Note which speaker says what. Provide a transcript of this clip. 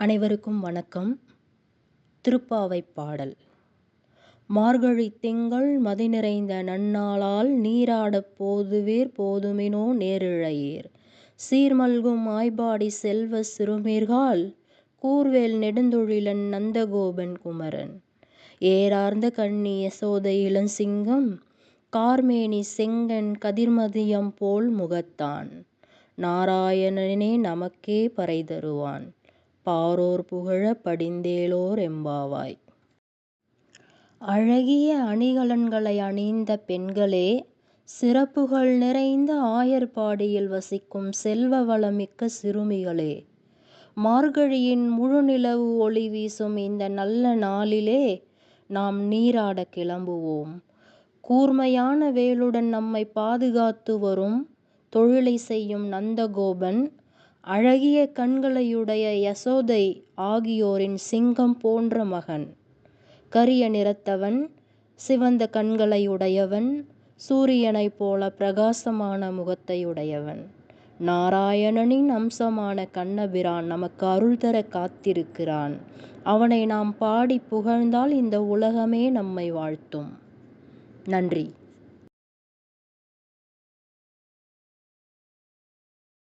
Speaker 1: அனைவருக்கும் வணக்கம். திருப்பாவை பாடல். மார்கழி திங்கள் மதி நிறைந்த நன்னாளால் நீராடப் போதுவேர் போதுமினோ நேரிழையீர். சீர்மல்கும் ஆய்பாடி செல்வ சிறுமீர்கால் கூர்வேல் நெடுந்தொழிலன் நந்தகோபன் குமரன். ஏரார்ந்த கண்ணி யசோதை இளஞ்சிங்கம் கார்மேனி செங்கன் கதிர்மதியம் போல் முகத்தான். நாராயணனே நமக்கே பறை தருவான். பாரோர் புகழ படிந்தேலோர் எம்பாவாய். அழகிய அணிகலன்களை அணிந்த பெண்களே சிறப்புகள் நிறைந்த ஆயர்பாடியில் வசிக்கும் செல்வ வளமிக்க சிறுமிகளே மார்கழியின் முழுநிலவு ஒளி வீசும் இந்த நல்ல நாளிலே நாம் நீராட கிளம்புவோம். கூர்மையான வேலுடன் நம்மை பாதுகாத்து வரும் தொழிலை செய்யும் நந்தகோபன் அழகிய கண்களையுடைய யசோதை ஆகியோரின் சிங்கம் போன்ற மகன். கரிய நிறத்தவன் சிவந்த கண்களையுடையவன் சூரியனைப் போல பிரகாசமான முகத்தையுடையவன். நாராயணனின் அம்சமான கண்ணபிரான் நமக்கு அருள் தர காத்திருக்கிறான். அவனை நாம் பாடி புகழ்ந்தால் இந்த உலகமே நம்மை வாழ்த்தும். நன்றி.